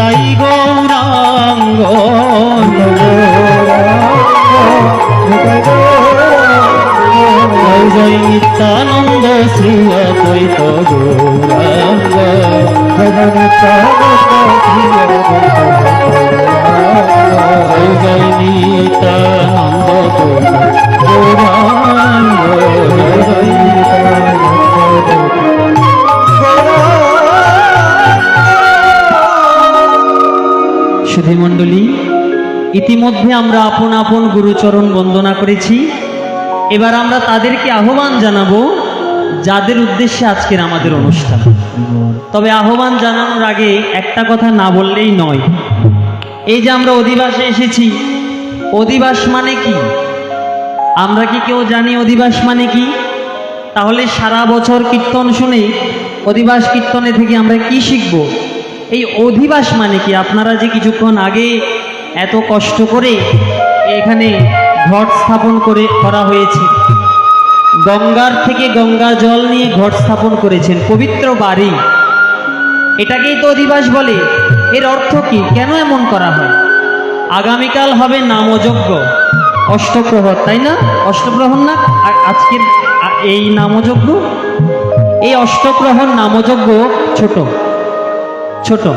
নিতাই গৌরাঙ্গ জয় নিত্যানন্দ শ্রী অদ্বৈত গৌরাঙ্গ। জয় নিত্যানন্দ গৌরাঙ্গ। জয় জয় সুধী মণ্ডলী ইতিমধ্যে আমরা আপন আপন গুরুচরণ বন্দনা করেছি। এবার আমরা তাদেরকে আহ্বান জানাব, যাদের উদ্দেশ্যে আজকের আমাদের অনুষ্ঠান। তবে আহ্বান জানানোর আগে একটা কথা না বললেই নয়। এই যে আমরা অধিবাসে এসেছি, অধিবাস মানে কি? আমরা কি কেউ জানি অধিবাস মানে কি? তাহলে সারা বছর কীর্তন শুনে অধিবাস কীর্তনে থেকে আমরা কি শিখব? এই অধিবাস মানে কি? আপনারা যে কিছুক্ষণ আগে এত কষ্ট করে এখানে ঘট স্থাপন করে, করা হয়েছে। গঙ্গার থেকে গঙ্গা জল নিয়ে ঘট স্থাপন করেছেন। পবিত্র বাড়ি। এটাকেই তো অধিবাস বলে। এর অর্থ কি? কেন এমন করা হয়? আগামীকাল হবে নামযজ্ঞ। অষ্টপ্রহর, তাই না? অষ্টপ্রহর না? আজকের এই নামযজ্ঞ? এই অষ্টপ্রহর নামযজ্ঞ ছোট। ছোট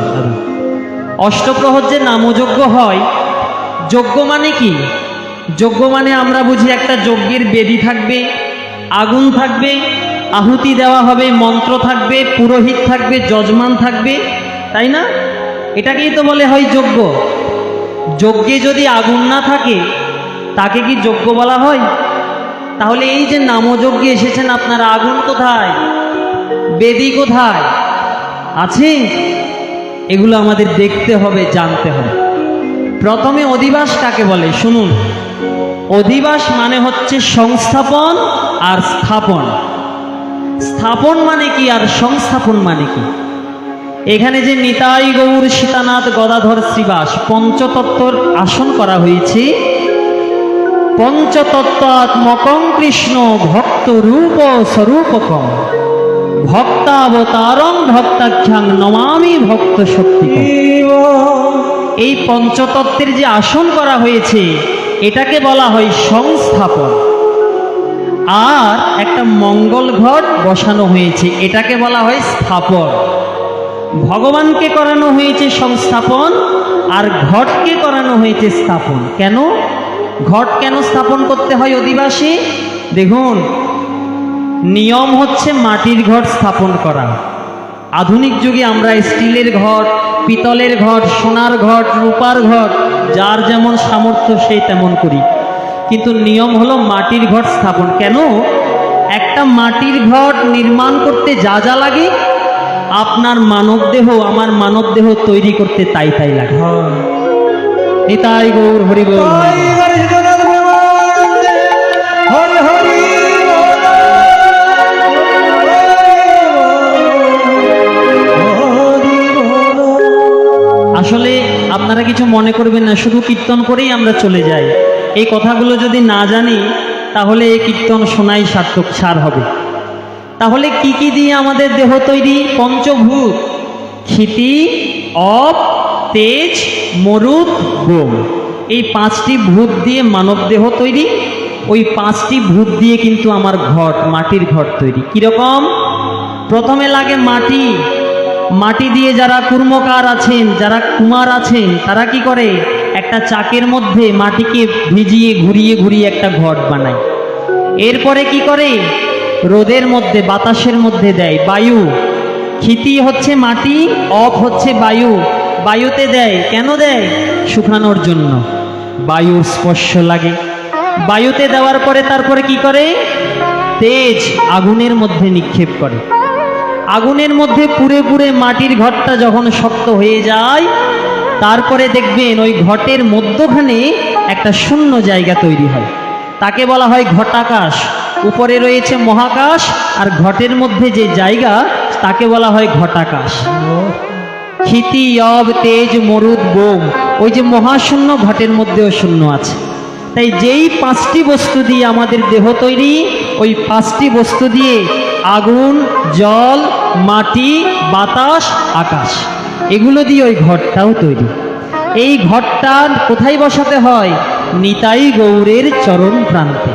অষ্টপ্রহর যে নামযজ্ঞ হয় যজ্ঞ মানে কি? যজ্ঞ মানে আমরা বুঝি একটা যজ্ঞের বেদি থাকবে, আগুন থাকবে, আহুতি দেওয়া হবে, মন্ত্র থাকবে, পুরোহিত থাকবে, যজমান থাকবে, তাই না? এটাকেই তো বলে হয় যজ্ঞ। যজ্ঞে যদি আগুন না থাকে, তাকে কি যজ্ঞ বলা হয়? তাহলে এই যে নামযজ্ঞে এসেছেন আপনারা, আগুন কোথায়? বেদি কোথায়? আছে? এগুলো আমাদের দেখতে হবে, জানতে হবে। প্রথমে অধিবাস কাকে বলে? শুনুন। অধিবাস মানে হচ্ছে সংস্থাপন আর স্থাপন। স্থাপন মানে কি আর সংস্থাপন মানে কি? এখানে যে নিতাই গৌর সীতানাথ গদাধর শ্রীবাস পঞ্চতত্ত্বর আসন করা হয়েছে। পঞ্চতত্ত্বাত্মকং কৃষ্ণ ভক্ত রূপ স্বরূপকম ভক্তাবতারং ভক্তাখ্যাং নমামি ভক্ত শক্তি এই পঞ্চতত্ত্বের যে আসন করা হয়েছে, এটাকে বলা হয় সংস্থাপন। আর একটা মঙ্গল ঘট বসানো হয়েছে, এটাকে বলা হয় স্থাপন। ভগবানকে করানো হয়েছে সংস্থাপন, আর ঘটকে করানো হয়েছে স্থাপন। কেন? ঘট কেন স্থাপন করতে হয় অধিবাসী? দেখুন নিয়ম হচ্ছে মাটির ঘর স্থাপন করা। আধুনিক যুগে আমরা স্টিলের ঘর পিতলের ঘর সোনার ঘর রূপার ঘট যার যেমন সামর্থ্য সেই তেমন করি। কিন্তু নিয়ম হলো মাটির ঘর স্থাপন। কেন? একটা মাটির ঘর নির্মাণ করতে যা যা লাগে আপনার মানব দেহ আমার মানব দেহ তৈরি করতে তাই তাই লাগে। নিতাই গৌর হরি আসলে আপনারা কিছু মনে করবেন না, শুধু কীর্তন করেই আমরা চলে যাই। এই কথাগুলো যদি না জানি, তাহলে এই কীর্তন শোনাই সার্থক সার হবে। তাহলে কি কি দিয়ে আমাদের দেহ তৈরি? পঞ্চভূত, ক্ষিতি, অপ, তেজ মরুদ গোম এই পাঁচটি ভূত দিয়ে মানব দেহ তৈরি। ওই পাঁচটি ভূত দিয়ে কিন্তু আমার ঘট, মাটির ঘট তৈরি। কীরকম? প্রথমে লাগে মাটি মাটি দিয়ে যারা কুর্মকার আছেন, যারা কুমার আছেন, তারা কি করে? একটা চাকের মধ্যে মাটিকে ভিজিয়ে, ঘুরিয়ে ঘুরিয়ে একটা ঘট বানায়। এরপরে কি করে? রোদের মধ্যে, বাতাসের মধ্যে দেয় বায়ু। ক্ষিতি হচ্ছে মাটি, অফ হচ্ছে বায়ু। বায়ুতে দেয়, কেন দেয়? শুকানোর জন্য। বায়ুর স্পর্শ লাগে। বায়ুতে দেওয়ার পরে তারপরে কি করে? তেজ আগুনের মধ্যে নিক্ষেপ করে। আগুনের মধ্যে পুড়ে পুরে মাটির ঘরটা যখন শক্ত হয়ে যায়, তারপরে দেখবেন ওই ঘটের মধ্যখানে একটা শূন্য জায়গা তৈরি হয়। তাকে বলা হয় ঘটাকাশ। উপরে রয়েছে মহাকাশ আর ঘটের মধ্যে যে জায়গা, তাকে বলা হয় ঘটাকাশ। ক্ষিতি অব তেজ, মরুদ, বোম। ওই যে মহাশূন্য, ঘটের মধ্যেও শূন্য আছে। তাই যেই পাঁচটি বস্তু দিয়ে আমাদের দেহ তৈরি, ওই পাঁচটি বস্তু দিয়ে আগুন, জল, মাটি, বাতাস, আকাশ, এগুলো দিয়ে ওই ঘরটাও তৈরি। এই ঘরটা কোথায় বসাতে হয়? নিতাই গৌরের চরণ প্রান্তে।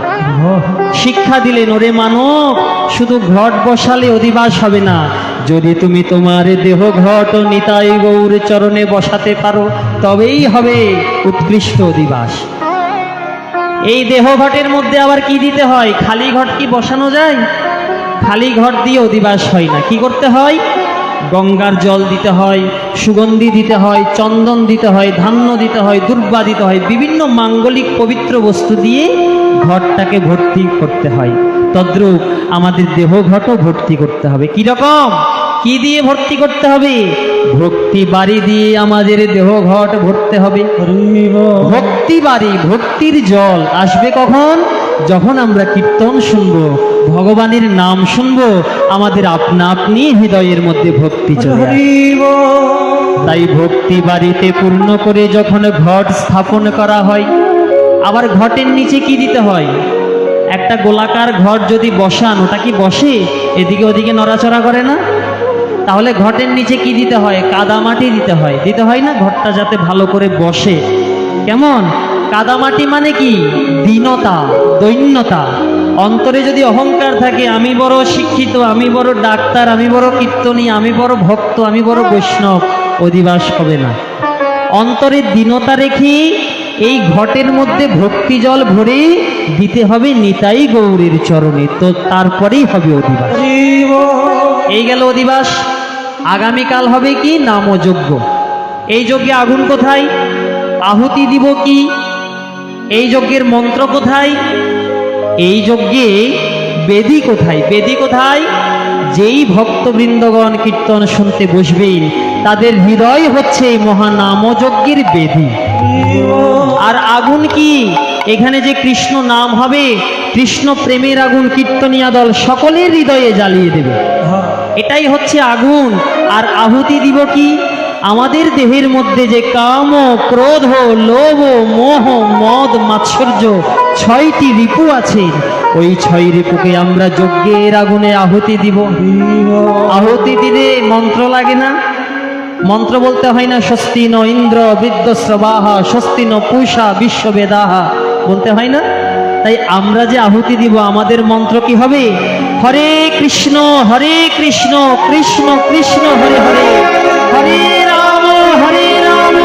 শিক্ষা দিলেন, ওরে মানব, শুধু ঘট বসালে অধিবাস হবে না। যদি তুমি তোমার দেহ ঘট নিতাই গৌর চরণে বসাতে পারো, তবেই হবে উৎকৃষ্ট অধিবাস। এই দেহ ঘটের মধ্যে আবার কি দিতে হয়? খালি ঘট কি বসানো যায়? খালি ঘট দিয়ে অধিবাস হয় না। কি করতে হয়? গঙ্গার জল দিতে হয়, সুগন্ধি দিতে হয়, চন্দন দিতে হয়, ধান্য দিতে হয়, দুর্বা দিতে হয়, বিভিন্ন মাঙ্গলিক পবিত্র বস্তু দিয়ে ঘরটাকে ভর্তি করতে হয়। তদ্রূপ আমাদের দেহ ঘটও ভর্তি করতে হবে। কি রকম? কি দিয়ে ভর্তি করতে হবে? ভক্তি বাড়ি দিয়ে আমাদের দেহ ঘট ভরতে হবে। ভক্তি বাড়ি ভক্তির জল আসবে কখন? যখন আমরা কীর্তন শুনব ভগবানের নাম শুনব আমাদের আপনা আপনি হৃদয়ের মধ্যে ভক্তি চলে। তাই ভক্তি বাড়িতে পূর্ণ করে যখন ঘট স্থাপন করা হয় আবার ঘটের নিচে কি দিতে হয়? একটা গোলাকার ঘর যদি বসান, ওটা কি বসে? এদিকে ওদিকে নড়াচড়া করে না? তাহলে ঘটের নিচে কি দিতে হয়? কাদামাটি দিতে হয়। দিতে হয় না? ঘরটা যাতে ভালো করে বসে। কেমন? কাদামাটি মানে কি? দীনতা, দৈন্যতা। অন্তরে যদি অহংকার থাকে, আমি বড় শিক্ষিত, আমি বড় ডাক্তার, আমি বড় কীর্তনী, আমি বড় ভক্ত, আমি বড় বৈষ্ণব, অধিবাস হবে না। অন্তরে দীনতা রেখে এই ঘটের মধ্যে ভক্তি জল ভরে দিতে হবে নিতাই গৌরের চরণে, তো তারপরেই হবে অধিবাস। এই গেল অধিবাস। আগামীকাল হবে কি? নামযজ্ঞ। এই যজ্ঞে আগুন কোথায়? আহুতি দিব কি? এই যজ্ঞের মন্ত্র কোথায়? এই যজ্ঞে বেদি কোথায়? বেদি কোথায়? যেই ভক্তবৃন্দগণ কীর্তন শুনতে বসবেন তাদের হৃদয় হচ্ছে এই মহানামযজ্ঞের বেদি। আর আগুন কি? এখানে যে কৃষ্ণ নাম হবে, কৃষ্ণ প্রেমের আগুন কীর্তনিয়া দল সকলের হৃদয়ে জ্বালিয়ে দেবে। এটাই হচ্ছে আগুন। আর আহুতি দিব কি? আমাদের দেহের মধ্যে যে কাম, ক্রোধ, লোভ, মোহ, মদ, মাৎসর্য ছয়টি রিপু আছে, ওই ছয় রিপুকে আমরা যজ্ঞের আগুনে আহুতি দিব। আহুতি দিলে মন্ত্র লাগে না? মন্ত্র বলতে হয় না, স্বস্তি ন ইন্দ্র বৃদ্ধশ্রবাহা স্বস্তি ন পূষা বিশ্ববেদাহা। বলতে হয় না? তাই আমরা যে আহুতি দিব, আমাদের মন্ত্র কি হবে? হরে কৃষ্ণ হরে কৃষ্ণ কৃষ্ণ কৃষ্ণ, হরে হরে। হরে রাম হরে রাম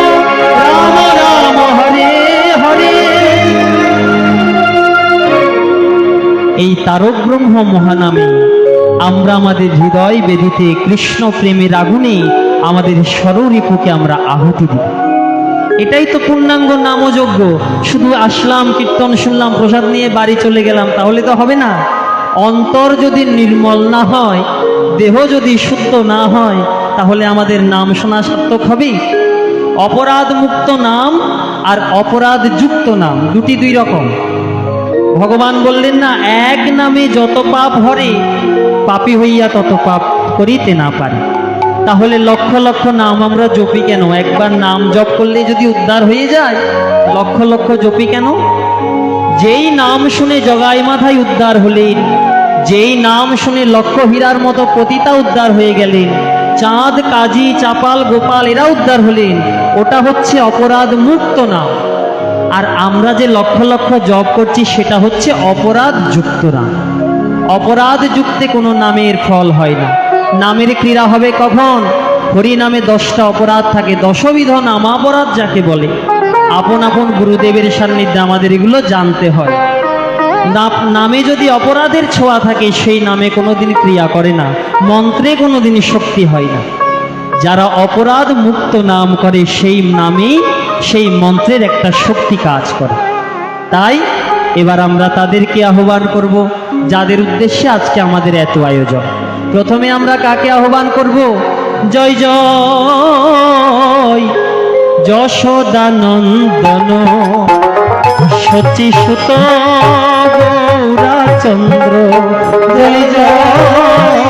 রাম রাম, হরে হরে। এই তারক ব্রহ্ম মহানামে আমরা আমাদের হৃদয় বেদিতে কৃষ্ণ প্রেমের আগুনে আমাদের স্বরূপকে আমরা আহুতি দিব এটাই তো পূর্ণাঙ্গ নামযজ্ঞ। শুধু আসলাম, কীর্তন শুনলাম, প্রসাদ নিয়ে বাড়ি চলে গেলাম, তাহলে তো হবে না। অন্তর যদি নির্মল না হয়, দেহ যদি শুদ্ধ না হয়, তাহলে আমাদের নাম শোনা সার্থক হবে। অপরাধ মুক্ত নাম আর অপরাধ যুক্ত নাম, দুটি দুই রকম। ভগবান বললেন না, এক নামে যত পাপ হরে, পাপি হইয়া তত পাপ করিতে না পারে। তাহলে লক্ষ লক্ষ নাম আমরা জপি কেন? একবার নাম জপ করলে যদি উদ্ধার হয়ে যায়, লক্ষ লক্ষ জপি কেন? যেই নাম শুনে জগাই মাথায় উদ্ধার হলেন, যেই নাম শুনে লক্ষ হীরার মতো পতিতা উদ্ধার হয়ে গেলেন, চাঁদ, কাজী, চাপাল, গোপাল, এরা উদ্ধার হলেন, ওটা হচ্ছে অপরাধ মুক্ত নাম। আর আমরা যে লক্ষ লক্ষ জব করছি, সেটা হচ্ছে অপরাধ যুক্ত নাম। অপরাধ যুক্তে কোনো নামের ফল হয় না। নামের ক্রীড়া হবে কখন? হরি নামে দশটা অপরাধ থাকে, দশবিধ নামাপরাধ যাকে বলে। আপন আপন গুরুদেবের সান্নিধ্যে আমাদের এগুলো জানতে হয়। নামে যদি অপরাধের ছোঁয়া থাকে, সেই নামে কোনোদিন ক্রিয়া করে না, মন্ত্রে কোনোদিন শক্তি হয় না। যারা অপরাধ মুক্ত নাম করে, সেই নামেই সেই মন্ত্রের একটা শক্তি কাজ করে। তাই এবার আমরা তাদেরকে আহ্বান করব, যাদের উদ্দেশ্যে আজকে আমাদের এত আয়োজন। প্রথমে আমরা কাকে আহ্বান করব? জয় জয়। যশোদানন্দন সচিসুত সুত গৌরাচন্দ্র জয় জয়।